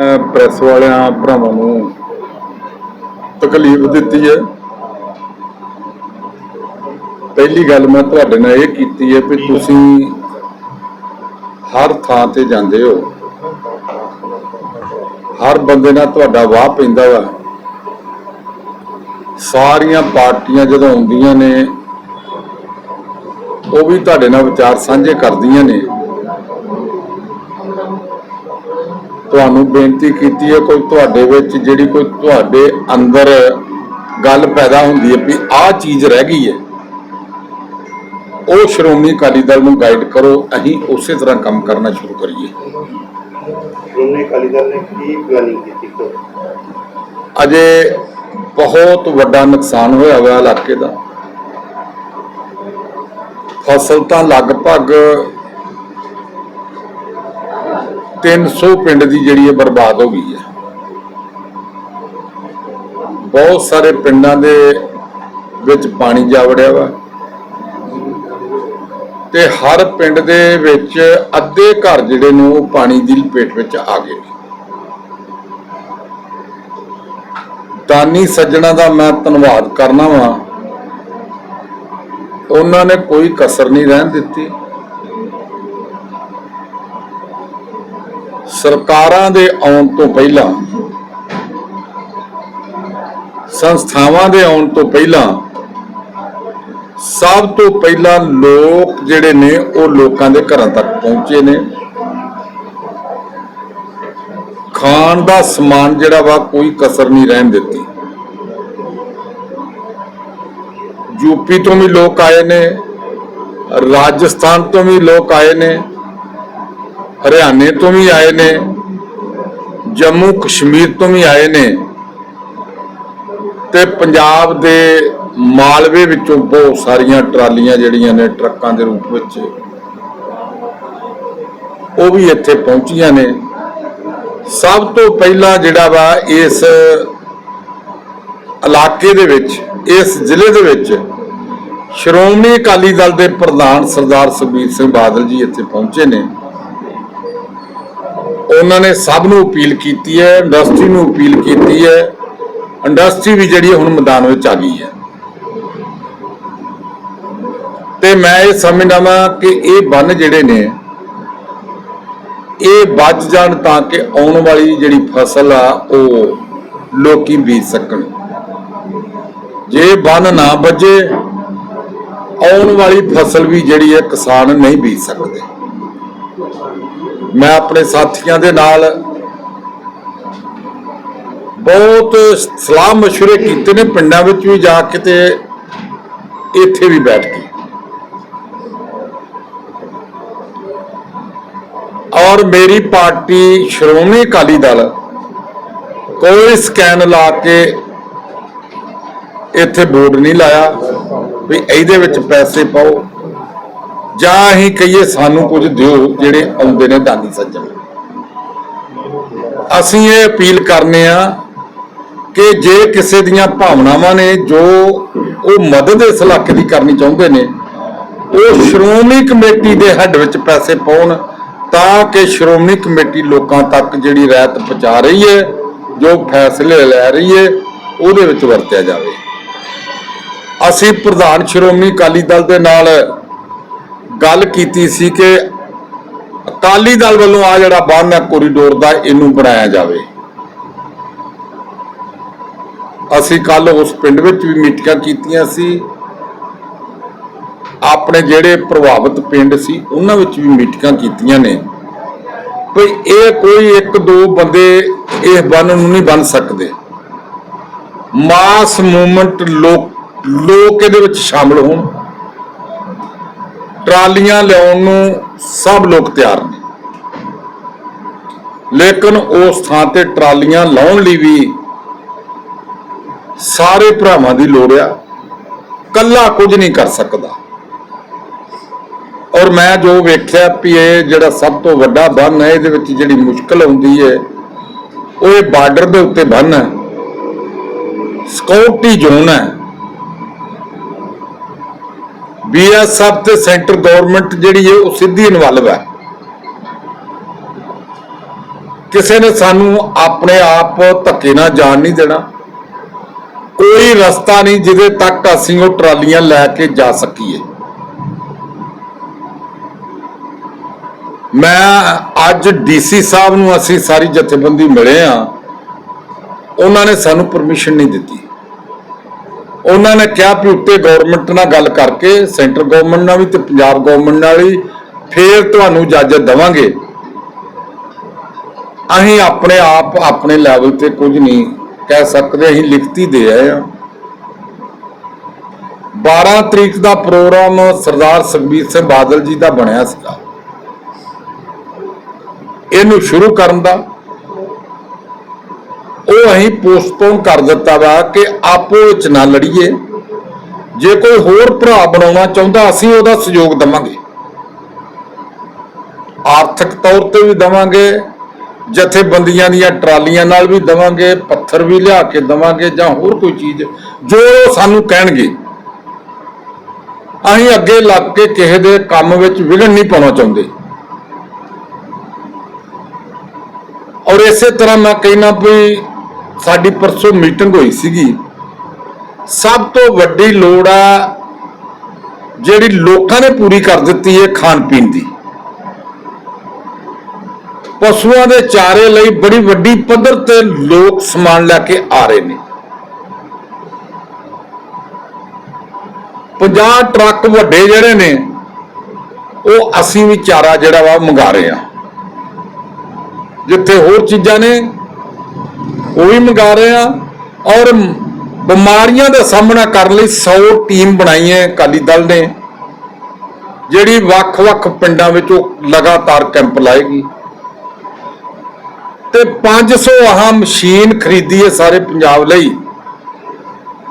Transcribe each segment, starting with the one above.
ਮੈਂ ਪ੍ਰੈਸ ਵਾਲਿਆਂ ਭਰਾਵਾਂ ਨੂੰ ਤਕਲੀਫ ਦਿੱਤੀ ਹੈ। ਪਹਿਲੀ ਗੱਲ ਮੈਂ ਤੁਹਾਡੇ ਨਾਲ ਇਹ ਕੀਤੀ ਹੈ ਕਿ ਤੁਸੀਂ ਹਰ ਥਾਂ ਤੇ ਜਾਂਦੇ ਹੋ। ਹਰ ਬੰਦੇ ਨਾਲ ਤੁਹਾਡਾ ਵਾਹ ਪੈਂਦਾ ਵਾ। ਸਾਰੀਆਂ ਪਾਰਟੀਆਂ ਜਦੋਂ ਆਉਂਦੀਆਂ ਨੇ, ਉਹ ਵੀ ਤੁਹਾਡੇ ਨਾਲ ਵਿਚਾਰ ਸਾਂਝੇ ਕਰਦੀਆਂ ਨੇ। ਤੁਹਾਨੂੰ ਬੇਨਤੀ ਕੀਤੀ ਹੈ ਕੋਈ ਤੁਹਾਡੇ ਵਿੱਚ ਜਿਹੜੀ ਕੋਈ ਤੁਹਾਡੇ ਅੰਦਰ ਗੱਲ ਪੈਦਾ ਹੁੰਦੀ ਹੈ ਵੀ ਆਹ ਚੀਜ਼ ਰਹਿ ਗਈ ਹੈ ਉਹ ਸ਼੍ਰੋਮਣੀ ਅਕਾਲੀ ਦਲ ਨੂੰ ਗਾਈਡ ਕਰੋ ਅਸੀਂ ਉਸੇ ਤਰ੍ਹਾਂ ਕੰਮ ਕਰਨਾ ਸ਼ੁਰੂ ਕਰੀਏ ਸ਼੍ਰੋਮਣੀ ਅਕਾਲੀ ਦਲ ਨੇ ਕੀ ਪਲਾਨਿੰਗ ਕੀਤੀ? ਅਜੇ ਬਹੁਤ ਵੱਡਾ ਨੁਕਸਾਨ ਹੋਇਆ ਹੋਇਆ ਇਲਾਕੇ ਦਾ ਫਸਲ ਤਾਂ ਲਗਭਗ 300 ਪਿੰਡ ਦੀ ਜਿਹੜੀ ਹੈ ਬਰਬਾਦ ਹੋ ਗਈ ਹੈ। ਬਹੁਤ ਸਾਰੇ ਪਿੰਡਾਂ ਦੇ ਵਿੱਚ ਪਾਣੀ ਜਾ ਵੜਿਆ ਵਾ ਤੇ ਹਰ ਪਿੰਡ ਦੇ ਵਿੱਚ ਅੱਧੇ ਘਰ ਜਿਹੜੇ ਨੇ ਉਹ ਪਾਣੀ ਦੀ ਲਪੇਟ ਵਿੱਚ ਆ ਗਏ ਦਾਨੀ ਸੱਜਣਾ ਦਾ ਮੈਂ ਧੰਨਵਾਦ ਕਰਨਾ ਵਾਂ। ਉਹਨਾਂ ਨੇ ਕੋਈ ਕਸਰ ਨਹੀਂ ਰਹਿਣ ਦਿੱਤੀ। ਸਰਕਾਰਾਂ ਦੇ ਆਉਣ ਤੋਂ ਪਹਿਲਾਂ, ਸੰਸਥਾਵਾਂ ਦੇ ਆਉਣ ਤੋਂ ਪਹਿਲਾਂ, ਸਭ ਤੋਂ ਪਹਿਲਾਂ ਲੋਕ ਜਿਹੜੇ ਨੇ ਉਹ ਲੋਕਾਂ ਦੇ ਘਰਾਂ ਤੱਕ ਪਹੁੰਚੇ ਨੇ। ਖਾਣ ਦਾ ਸਮਾਨ ਜਿਹੜਾ ਵਾ ਕੋਈ ਕਸਰ ਨਹੀਂ ਰਹਿਣ ਦਿੱਤੀ। ਯੂਪੀ ਤੋਂ ਵੀ ਲੋਕ ਆਏ ਨੇ, ਰਾਜਸਥਾਨ ਤੋਂ ਵੀ ਲੋਕ ਆਏ ਨੇ ਹਰਿਆਣੇ ਤੋਂ ਵੀ ਆਏ ਨੇ, ਜੰਮੂ ਕਸ਼ਮੀਰ ਤੋਂ ਵੀ ਆਏ ਨੇ ਤੇ ਪੰਜਾਬ ਦੇ ਮਾਲਵੇ ਵਿੱਚੋਂ ਬਹੁਤ ਸਾਰੀਆਂ ਟਰਾਲੀਆਂ ਜਿਹੜੀਆਂ ਨੇ ਟਰੱਕਾਂ ਦੇ ਰੂਪ ਵਿੱਚ ਉਹ ਵੀ ਇੱਥੇ ਪਹੁੰਚੀਆਂ ਨੇ। ਸਭ ਤੋਂ ਪਹਿਲਾਂ ਜਿਹੜਾ ਵਾ ਇਸ ਇਲਾਕੇ ਦੇ ਵਿੱਚ, ਇਸ ਜ਼ਿਲ੍ਹੇ ਦੇ ਵਿੱਚ ਸ਼੍ਰੋਮਣੀ ਅਕਾਲੀ ਦਲ ਦੇ ਪ੍ਰਧਾਨ ਸਰਦਾਰ ਸੁਖਬੀਰ ਸਿੰਘ ਬਾਦਲ ਜੀ ਇੱਥੇ ਪਹੁੰਚੇ ਨੇ। ਉਹਨਾਂ ਨੇ ਸਭ ਨੂੰ ਅਪੀਲ ਕੀਤੀ ਹੈ ਇੰਡਸਟਰੀ ਨੂੰ ਅਪੀਲ ਕੀਤੀ ਹੈ ਇੰਡਸਟਰੀ ਵੀ ਜਿਹੜੀ ਹੁਣ ਮੈਦਾਨ ਵਿੱਚ ਆ ਗਈ ਹੈ। ਤੇ ਮੈਂ ਇਹ ਸਮਝਦਾ ਵਾਂ ਕਿ ਇਹ ਬੰਨ ਜਿਹੜੇ ਨੇ, ਇਹ ਬਚ ਜਾਣ ਤਾਂ ਕਿ ਆਉਣ ਵਾਲੀ ਜਿਹੜੀ ਫਸਲ ਆ, ਉਹ ਲੋਕੀ ਬੀਜ ਸਕਣ। ਜੇ ਬੰਨ ਨਾ ਵੱਜੇ, ਆਉਣ ਵਾਲੀ ਫਸਲ ਵੀ ਜਿਹੜੀ ਹੈ ਕਿਸਾਨ ਨਹੀਂ ਬੀਜ ਸਕਦੇ। ਮੈਂ ਆਪਣੇ ਸਾਥੀਆਂ ਦੇ ਨਾਲ ਬਹੁਤ ਸਲਾਹ مشورے ਕੀਤੇ ਨੇ ਪਿੰਡਾਂ ਵਿੱਚ ਵੀ ਜਾ ਕੇ ਤੇ ਇੱਥੇ ਵੀ ਬੈਠ ਕੇ ਔਰ ਮੇਰੀ ਪਾਰਟੀ ਸ਼੍ਰੋਮਣੀ ਅਕਾਲੀ ਦਲ ਕੋਈ ਸਕੈਨ ਲਾ ਕੇ ਇੱਥੇ ਬੋਰਡ ਨਹੀਂ ਲਾਇਆ ਵੀ ਇਹਦੇ ਵਿੱਚ ਪੈਸੇ ਪਾਓ ਜਾਂ ਅਸੀਂ ਕਹੀਏ ਸਾਨੂੰ ਕੁਝ ਦਿਓ ਜਿਹੜੇ ਆਉਂਦੇ ਨੇ ਦਾਨੀ ਸੱਜਣ। ਅਸੀਂ ਇਹ ਅਪੀਲ ਕਰਨੇ ਆ ਕਿ ਜੇ ਕਿਸੇ ਦੀਆਂ ਭਾਵਨਾਵਾਂ ਨੇ ਜੋ ਉਹ ਮਦਦ ਇਸ ਇਲਾਕੇ ਦੀ ਕਰਨੀ ਚਾਹੁੰਦੇ ਨੇ, ਉਹ ਸ਼੍ਰੋਮਣੀ ਕਮੇਟੀ ਦੇ ਹੱਡ ਵਿੱਚ ਪੈਸੇ ਪਾਉਣ ਤਾਂ ਕਿ ਸ਼੍ਰੋਮਣੀ ਕਮੇਟੀ ਲੋਕਾਂ ਤੱਕ ਜਿਹੜੀ ਰਾਇਤ ਪਹੁੰਚਾ ਰਹੀ ਹੈ, ਜੋ ਫੈਸਲੇ ਲੈ ਰਹੀ ਹੈ, ਉਹਦੇ ਵਿੱਚ ਵਰਤਿਆ ਜਾਵੇ। ਅਸੀਂ ਪ੍ਰਧਾਨ ਸ਼੍ਰੋਮਣੀ ਅਕਾਲੀ ਦਲ ਦੇ ਨਾਲ ਗੱਲ ਕੀਤੀ ਸੀ ਕਿ ਅਕਾਲੀ ਦਲ ਵੱਲੋਂ ਆ ਜਿਹੜਾ ਬੰਨ ਹੈ ਕੋਰੀਡੋਰ ਦਾ ਇਹਨੂੰ ਬਣਾਇਆ ਜਾਵੇ। ਅਸੀਂ ਕੱਲ ਉਸ ਪਿੰਡ ਵਿੱਚ ਵੀ ਮੀਟਿੰਗਾਂ ਕੀਤੀਆਂ ਸੀ। ਆਪਣੇ ਜਿਹੜੇ ਪ੍ਰਭਾਵਿਤ ਪਿੰਡ ਸੀ, ਉਹਨਾਂ ਵਿੱਚ ਵੀ ਮੀਟਿੰਗਾਂ ਕੀਤੀਆਂ ਨੇ। ਕੋਈ ਇਹ ਕੋਈ ਇੱਕ ਦੋ ਬੰਦੇ ਇਹ ਬੰਨ ਨੂੰ ਨਹੀਂ ਬਣ ਸਕਦੇ। ਮਾਸ ਮੂਵਮੈਂਟ ਲੋਕ ਲੋਕ ਇਹਦੇ ਵਿੱਚ ਸ਼ਾਮਲ ਹੋਣ। ਟਰਾਲੀਆਂ ਲਿਆਉਣ ਨੂੰ ਸਭ ਲੋਕ ਤਿਆਰ ਨੇ। ਲੇਕਿਨ ਉਸ ਥਾਂ ਤੇ ਟਰਾਲੀਆਂ ਲਾਉਣ ਲਈ ਵੀ ਸਾਰੇ ਭਰਾਵਾਂ ਦੀ ਲੋੜ ਆ। ਕੱਲਾ ਕੁਝ ਨਹੀਂ ਕਰ ਸਕਦਾ। ਔਰ ਮੈਂ ਜੋ ਵੇਖਿਆ ਵੀ ਇਹ ਜਿਹੜਾ ਸਭ ਤੋਂ ਵੱਡਾ ਬੰਨ ਹੈ, ਇਹਦੇ ਵਿੱਚ ਜਿਹੜੀ ਮੁਸ਼ਕਲ ਆਉਂਦੀ ਹੈ, ਉਹ ਇਹ ਬਾਰਡਰ ਦੇ ਉੱਤੇ ਬੰਨ ਹੈ। ਸਕਿਉਰਟੀ ਜ਼ੋਨ ਹੈ। ਬੀਐਸਐਫ ਤੇ ਸੈਂਟਰ ਗਵਰਨਮੈਂਟ ਜਿਹੜੀ ਹੈ ਉਹ ਸਿੱਧੀ ਇਨਵੋਲਵ ਹੈ। ਕਿਸੇ ਨੇ ਸਾਨੂੰ ਆਪਣੇ ਆਪ ਧੱਕੇ ਨਾਲ ਜਾਣ ਨਹੀਂ ਦੇਣਾ। ਕੋਈ ਰਸਤਾ ਨਹੀਂ ਜਿਹਦੇ ਤੱਕ ਅਸੀਂ ਉਹ ਟਰਾਲੀਆਂ ਲੈ ਕੇ ਜਾ ਸਕੀਏ। ਮੈਂ ਅੱਜ ਡੀਸੀ ਸਾਹਿਬ ਨੂੰ ਅਸੀਂ ਸਾਰੀ ਜਥੇਬੰਦੀ ਮਿਲੇ ਆ ਉਹਨਾਂ ਨੇ ਸਾਨੂੰ ਪਰਮਿਸ਼ਨ ਨਹੀਂ ਦਿੱਤੀ। ਉਹਨਾਂ ਨੇ ਕਿਹਾ ਵੀ ਉੱਤੇ ਗਵਰਨਮੈਂਟ ਨਾਲ ਗੱਲ ਕਰਕੇ ਸੈਂਟਰ ਗਵਰਨਮੈਂਟ ਨਾਲ ਵੀ ਤੇ ਪੰਜਾਬ ਗਵਰਨਮੈਂਟ ਨਾਲ ਵੀ ਫੇਰ ਤੁਹਾਨੂੰ ਇਜਾਜ਼ਤ ਦੇਵਾਂਗੇ। ਅਸੀਂ ਆਪਣੇ ਆਪ, ਆਪਣੇ ਲੈਵਲ ਤੇ ਕੁਝ ਨਹੀਂ ਕਹਿ ਸਕਦੇ, ਅਸੀਂ ਲਿਖਤੀ ਦੇ ਆਏ ਆ 12 ਤਰੀਕ ਦਾ ਪ੍ਰੋਗਰਾਮ ਸਰਦਾਰ ਸੁਖਬੀਰ ਸਿੰਘ ਬਾਦਲ ਜੀ ਦਾ ਬਣਿਆ ਸੀਗਾ। ਇਹਨੂੰ ਸ਼ੁਰੂ ਕਰਨ ਦਾ ਉਹ ਅਸੀਂ ਪੋਸਟਪੋਨ ਕਰ ਦਿੱਤਾ ਵਾ ਕਿ ਆਪੋ ਵਿੱਚ ਨਾ ਲੜੀਏ। ਜੇ ਕੋਈ ਹੋਰ ਭਰਾ ਬਣਾਉਣਾ ਚਾਹੁੰਦਾ, ਅਸੀਂ ਉਹਦਾ ਸਹਿਯੋਗ ਦਵਾਂਗੇ। ਆਰਥਿਕ ਤੌਰ ਤੇ ਵੀ ਦਵਾਂਗੇ, ਜਥੇਬੰਦੀਆਂ ਦੀਆਂ ਟਰਾਲੀਆਂ ਨਾਲ ਵੀ ਦਵਾਂਗੇ, ਪੱਥਰ ਵੀ ਲਿਆ ਕੇ ਦਵਾਂਗੇ ਜਾਂ ਹੋਰ ਕੋਈ ਚੀਜ਼ ਜੋ ਉਹ ਸਾਨੂੰ ਕਹਿਣਗੇ। ਅਸੀਂ ਅੱਗੇ ਲੱਗ ਕੇ ਕਿਸੇ ਦੇ ਕੰਮ ਵਿੱਚ ਵਿਘਨ ਨਹੀਂ ਪਾਉਣਾ ਚਾਹੁੰਦੇ। ਔਰ ਇਸੇ ਤਰ੍ਹਾਂ ਮੈਂ ਕਹਿਣਾ ਵੀ ਸਾਡੀ ਪਰਸੋਂ ਮੀਟਿੰਗ ਹੋਈ ਸੀਗੀ। ਸਭ ਤੋਂ ਵੱਡੀ ਲੋੜ ਆ ਜਿਹੜੀ ਲੋਕਾਂ ਨੇ ਪੂਰੀ ਕਰ ਦਿੱਤੀ ਹੈ ਖਾਣ ਪੀਣ ਦੀ। ਪਸ਼ੂਆਂ ਦੇ ਚਾਰੇ ਲਈ ਬੜੀ ਵੱਡੀ ਪੱਧਰ ਤੇ ਲੋਕ ਸਮਾਨ ਲੈ ਕੇ ਆ ਰਹੇ ਨੇ। 50 ਟਰੱਕ ਵੱਡੇ ਜਿਹੜੇ ਨੇ, ਉਹ ਅਸੀਂ ਵੀ ਚਾਰਾ ਜਿਹੜਾ ਵਾ ਮੰਗਾ ਰਹੇ ਆ। ਜਿੱਥੇ ਹੋਰ ਚੀਜ਼ਾਂ ਨੇ ਉਹ ਵੀ ਮੰਗਾ ਰਹੇ ਆ ਔਰ ਬਿਮਾਰੀਆਂ ਦਾ ਸਾਹਮਣਾ ਕਰਨ ਲਈ 100 ਟੀਮ ਬਣਾਈ ਹੈ ਅਕਾਲੀ ਦਲ ਨੇ, ਜਿਹੜੀ ਵੱਖ-ਵੱਖ ਪਿੰਡਾਂ ਵਿੱਚ ਉਹ ਲਗਾਤਾਰ ਕੈਂਪ ਲਾਏਗੀ। ਤੇ 500 ਆਹ ਮਸ਼ੀਨ ਖਰੀਦੀ ਹੈ ਸਾਰੇ ਪੰਜਾਬ ਲਈ,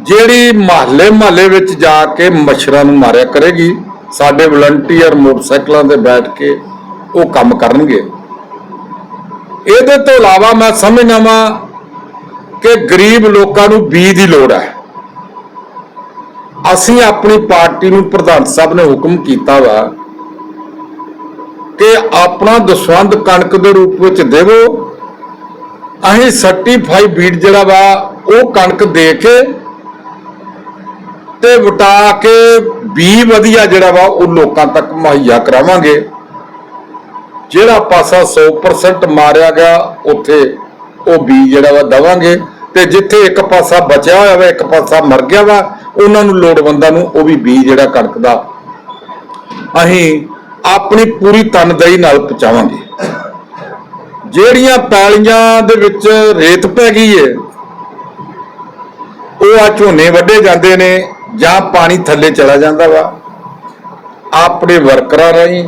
ਜਿਹੜੀ ਮਹੱਲੇ ਮਹੱਲੇ ਵਿੱਚ ਜਾ ਕੇ ਮੱਛਰਾਂ ਨੂੰ ਮਾਰਿਆ ਕਰੇਗੀ। ਸਾਡੇ ਵਲੰਟੀਅਰ ਮੋਟਰਸਾਈਕਲਾਂ ਤੇ ਬੈਠ ਕੇ ਉਹ ਕੰਮ ਕਰਨਗੇ। ਇਹਦੇ ਤੋਂ ਇਲਾਵਾ ਮੈਂ ਸਮਝਦਾ ਵਾਂ ਕਿ ਗਰੀਬ ਲੋਕਾਂ ਨੂੰ ਬੀ ਦੀ ਲੋੜ ਹੈ। ਅਸੀਂ ਆਪਣੀ ਪਾਰਟੀ ਨੂੰ ਪ੍ਰਧਾਨ ਸਾਹਿਬ ਨੇ ਹੁਕਮ ਕੀਤਾ ਵਾ ਕਿ ਆਪਣਾ ਦਸਵੰਦ ਕਣਕ ਦੇ ਰੂਪ ਵਿੱਚ ਦੇਵੋ। ਅਸੀਂ ਸਰਟੀਫਾਈ ਬੀਡ ਜਿਹੜਾ ਵਾ, ਉਹ ਕਣਕ ਦੇ ਕੇ ਤੇ ਵਟਾ ਕੇ ਬੀ ਵਧੀਆ ਜਿਹੜਾ ਵਾ, ਉਹ ਲੋਕਾਂ ਤੱਕ ਮੁਹੱਈਆ ਕਰਾਵਾਂਗੇ। ਜਿਹੜਾ ਪਾਸਾ 100% ਮਾਰਿਆ ਗਿਆ, ਉੱਥੇ ਉਹ ਬੀ ਜਿਹੜਾ ਵਾ ਦਵਾਂਗੇ। ਤੇ ਜਿੱਥੇ ਇੱਕ ਪਾਸਾ ਬਚਿਆ ਹੋਇਆ ਵਾ, ਇੱਕ ਪਾਸਾ ਮਰ ਗਿਆ ਵਾ, ਉਹਨਾਂ ਨੂੰ ਲੋੜਵੰਦਾਂ ਨੂੰ ਉਹ ਵੀ ਬੀ ਜਿਹੜਾ ਕੜਕਦਾ ਅਸੀਂ ਆਪਣੀ ਪੂਰੀ ਤਨਦੇਹੀ ਨਾਲ ਪਹੁੰਚਾਵਾਂਗੇ। ਜਿਹੜੀਆਂ ਪੈਲੀਆਂ ਦੇ ਵਿੱਚ ਰੇਤ ਪੈ ਗਈ ਏ, ਉਹ ਆ ਝੋਨੇ ਵੱਢੇ ਜਾਂਦੇ ਨੇ ਜਾਂ ਪਾਣੀ ਥੱਲੇ ਚਲਾ ਜਾਂਦਾ ਵਾ। ਆਪਣੇ ਵਰਕਰਾਂ ਰਾਹੀਂ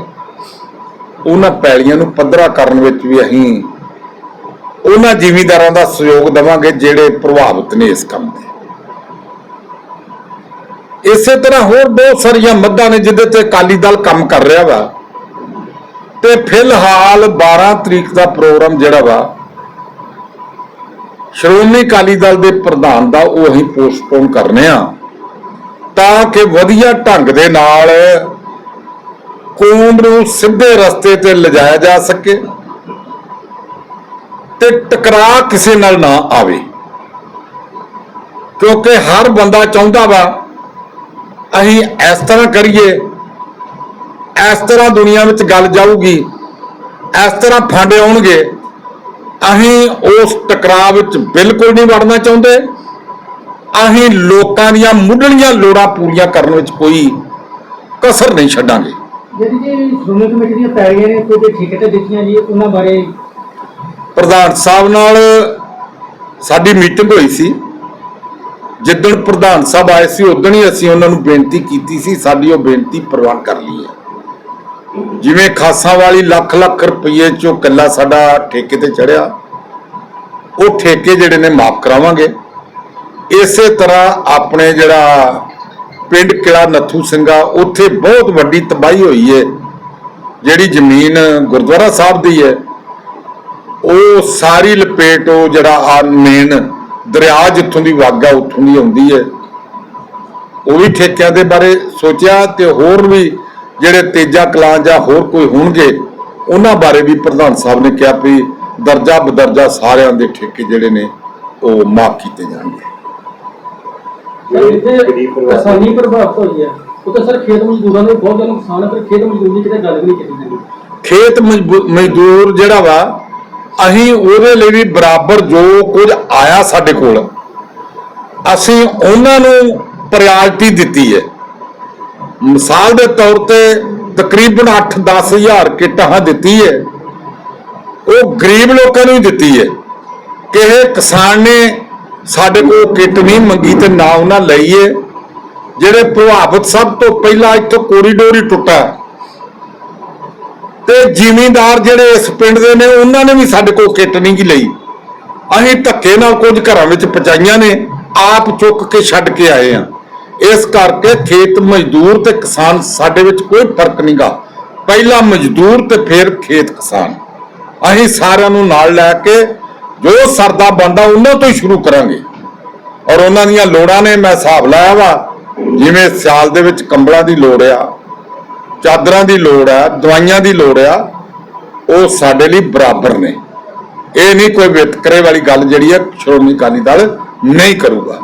ਉਹਨਾਂ ਪੈਲੀਆਂ ਨੂੰ ਪੱਧਰਾ ਕਰਨ ਵਿੱਚ ਵੀ ਅਸੀਂ ਉਹਨਾਂ ਜ਼ਿਮੀਂਦਾਰਾਂ ਦਾ ਸਹਿਯੋਗ ਦੇਵਾਂਗੇ ਜਿਹੜੇ ਪ੍ਰਭਾਵਿਤ ਨੇ ਇਸ ਕੰਮ ਦੇ। ਇਸੇ ਤਰ੍ਹਾਂ ਹੋਰ ਬਹੁਤ ਸਾਰੀਆਂ ਮੱਦਾਂ ਨੇ ਜਿਹਦੇ ਤੇ ਅਕਾਲੀ ਦਲ ਕੰਮ ਕਰ ਰਿਹਾ ਵਾ। ਤੇ ਫਿਲਹਾਲ 12 ਤਰੀਕ ਦਾ ਪ੍ਰੋਗਰਾਮ ਜਿਹੜਾ ਵਾ, ਸ਼੍ਰੋਮਣੀ ਅਕਾਲੀ ਦਲ ਦੇ ਪ੍ਰਧਾਨ ਦਾ ਉਹ ਅਸੀਂ ਪੋਸਟਪੋਨ ਕਰਨੇ ਆ। ਤਾਂ ਕਿ ਵਧੀਆ ਢੰਗ ਦੇ ਨਾਲ ਕੌਮ ਨੂੰ ਸਿੱਧੇ ਰਸਤੇ ਤੇ ਲਿਜਾਇਆ ਜਾ ਸਕੇ। ਤੇ ਟਕਰਾਅ ਕਿਸੇ ਨਾਲ ਨਾ ਆਵੇ। ਕਿਉਂਕਿ ਹਰ ਬੰਦਾ ਚਾਹੁੰਦਾ ਵਾ, ਅਸੀਂ ਇਸ ਤਰ੍ਹਾਂ ਕਰੀਏ, ਇਸ ਤਰ੍ਹਾਂ ਦੁਨੀਆ ਵਿੱਚ ਗੱਲ ਜਾਊਗੀ, ਇਸ ਤਰ੍ਹਾਂ ਫੰਡ ਆਉਣਗੇ, ਅਸੀਂ ਉਸ ਟਕਰਾਅ ਵਿੱਚ ਬਿਲਕੁਲ ਨਹੀਂ ਵੜਨਾ ਚਾਹੁੰਦੇ। ਅਸੀਂ ਲੋਕਾਂ ਦੀਆਂ ਮੁੱਢਲੀਆਂ ਲੋੜਾਂ ਪੂਰੀਆਂ ਕਰਨ ਵਿੱਚ ਕੋਈ ਕਸਰ ਨਹੀਂ ਛੱਡਾਂਗੇ। ਜਿਹੜੀ ਜੀ ਸ਼੍ਰੋਮਣੀ ਕਮੇਟੀ ਦੀਆਂ ਪੈੜੀਆਂ ਨੇ, ਕੋਈ ਠੇਕੇ ਤੇ ਦਿੱਤੀਆਂ ਜੀ, ਉਹਨਾਂ ਬਾਰੇ ਪ੍ਰਧਾਨ ਸਾਹਿਬ ਨਾਲ ਸਾਡੀ ਮੀਟਿੰਗ ਹੋਈ ਸੀ। ਜਿੱਦਣ ਪ੍ਰਧਾਨ ਸਾਹਿਬ ਆਏ ਸੀ, ਉਦੋਂ ਹੀ ਅਸੀਂ ਉਹਨਾਂ ਨੂੰ ਬੇਨਤੀ ਕੀਤੀ ਸੀ, ਸਾਡੀ ਉਹ ਬੇਨਤੀ ਪ੍ਰਵਾਨ ਕਰ ਲਈ ਹੈ। ਜਿਵੇਂ ਖਾਸਾਂ ਵਾਲੀ ਲੱਖ ਲੱਖ ਰੁਪਏ ਚੋਂ ਕੱਲਾ ਸਾਡਾ ਠੇਕੇ ਤੇ ਚੜਿਆ, ਉਹ ਠੇਕੇ ਜਿਹੜੇ ਨੇ ਮਾਫ ਕਰਾਵਾਂਗੇ। ਇਸੇ ਤਰ੍ਹਾਂ ਆਪਣੇ ਜਿਹੜਾ ਪਿੰਡ ਕਿਲਾ ਨੱਥੂ ਸਿੰਘਾ, ਉੱਥੇ ਬਹੁਤ ਵੱਡੀ ਤਬਾਹੀ ਹੋਈ ਹੈ। ਜਿਹੜੀ ਜ਼ਮੀਨ ਗੁਰਦੁਆਰਾ ਸਾਹਿਬ ਦੀ ਹੈ ਉਹ ਸਾਰੀ ਲਪੇਟ ਉਹ ਜਿਹੜਾ ਆ ਮੇਨ ਦਰਿਆ ਜਿੱਥੋਂ ਦੀ ਵਾਗਾ ਉੱਥੋਂ ਦੀ ਆਉਂਦੀ ਹੈ ਉਹ ਵੀ ਠੇਕਿਆਂ ਦੇ ਬਾਰੇ ਸੋਚਿਆ ਤੇ ਹੋਰ ਵੀ ਜਿਹੜੇ ਤੇਜਾ ਕਲਾਂ ਜਾਂ ਹੋਰ ਕੋਈ ਹੋਣਗੇ ਉਹਨਾਂ ਬਾਰੇ ਵੀ ਪ੍ਰਧਾਨ ਸਾਹਿਬ ਨੇ ਕਿਹਾ ਵੀ ਦਰਜਾ ਬਦਰਜਾ ਸਾਰਿਆਂ ਦੇ ਠੇਕੇ ਜਿਹੜੇ ਨੇ ਉਹ ਮਾਫ ਕੀਤੇ ਜਾਣਗੇ। ਜਿਹੜੇ ਗਰੀਬ ਪਰਿਵਾਰ ਕਿਸਾਨੀ ਪ੍ਰਭਾਵਿਤ ਹੋਈ ਹੈ। ਉਹ ਤਾਂ ਸਰ ਖੇਤ ਮਜ਼ਦੂਰਾਂ ਦੇ ਬਹੁਤ ਜ਼ਿਆਦਾ ਨੁਕਸਾਨ ਹੈ ਪਰ ਖੇਤ ਮਜ਼ਦੂਰ ਦੀ ਕਿਤੇ ਗੱਲ ਵੀ ਨਹੀਂ ਕੀਤੀ ਜਾਂਦੀ। ਖੇਤ ਮਜ਼ਬੂ- ਮਜ਼ਦੂਰ ਜਿਹੜਾ ਵਾ ਅਸੀਂ ਉਹਦੇ ਲਈ ਵੀ ਬਰਾਬਰ ਜੋ ਕੁਝ ਆਇਆ ਸਾਡੇ ਕੋਲ, ਅਸੀਂ ਉਹਨਾਂ ਨੂੰ ਪ੍ਰਾਇੋਰਟੀ ਦਿੱਤੀ ਹੈ। ਮਿਸਾਲ ਦੇ ਤੌਰ ਤੇ ਤਕਰੀਬਨ 8-10 ਹਜ਼ਾਰ ਕਿੱਟਾਂ ਦਿੱਤੀ ਹੈ। ਉਹ ਗਰੀਬ ਲੋਕਾਂ ਨੂੰ ਹੀ ਦਿੱਤੀ ਹੈ ਕਿਸੇ ਕਿਸਾਨ ਨੇ ਸਾਡੇ ਕੋਲ ਕਿੱਟ ਨਹੀਂ ਮੰਗੀ ਤੇ ਨਾ ਉਹਨਾਂ ਲਈਏ ਜਿਹੜੇ ਪ੍ਰਭਾਵਿਤ ਸਭ ਤੋਂ ਪਹਿਲਾਂ ਇੱਥੋਂ ਕੋਰੀਡੋਰ ਹੀ ਟੁੱਟਾ ਤੇ ਜ਼ਿਮੀਂਦਾਰ ਜਿਹੜੇ ਇਸ ਪਿੰਡ ਦੇ ਨੇ, ਉਹਨਾਂ ਨੇ ਵੀ ਸਾਡੇ ਕੋਲ ਕਿੱਟ ਨਹੀਂ ਲਈ। ਅਸੀਂ ਧੱਕੇ ਨਾਲ ਕੁਝ ਘਰਾਂ ਵਿੱਚ ਪਚਾਈਆਂ ਨੇ, ਆਪ ਚੁੱਕ ਕੇ ਛੱਡ ਕੇ ਆਏ ਆ। ਇਸ ਕਰਕੇ ਖੇਤ ਮਜ਼ਦੂਰ ਤੇ ਕਿਸਾਨ ਸਾਡੇ ਵਿੱਚ ਕੋਈ ਫ਼ਰਕ ਨਹੀਂਗਾ ਪਹਿਲਾਂ ਮਜ਼ਦੂਰ ਤੇ ਫਿਰ ਖੇਤ ਕਿਸਾਨ। ਅਸੀਂ ਸਾਰਿਆਂ ਨੂੰ ਨਾਲ ਲੈ ਕੇ ਜੋ ਸਰਦਾ ਬੰਦਾ ਉਹਨਾਂ ਤੋਂ ਹੀ ਸ਼ੁਰੂ ਕਰਾਂਗੇ। ਔਰ ਉਹਨਾਂ ਦੀਆਂ ਲੋੜਾਂ ਨੇ, ਮੈਂ ਹਿਸਾਬ ਲਾਇਆ ਵਾ, ਜਿਵੇਂ ਸਿਆਲ ਦੇ ਵਿੱਚ ਕੰਬਲਾਂ ਦੀ ਲੋੜ ਆ ਚਾਦਰਾਂ ਦੀ ਲੋੜ ਆ, ਦਵਾਈਆਂ ਦੀ ਲੋੜ ਆ, ਉਹ ਸਾਡੇ ਲਈ ਬਰਾਬਰ ਨੇ। ਇਹ ਨਹੀਂ ਕੋਈ ਵਿਤਕਰੇ ਵਾਲੀ ਗੱਲ ਜਿਹੜੀ ਹੈ ਸ਼੍ਰੋਮਣੀ ਅਕਾਲੀ ਦਲ ਨਹੀਂ ਕਰੂਗਾ।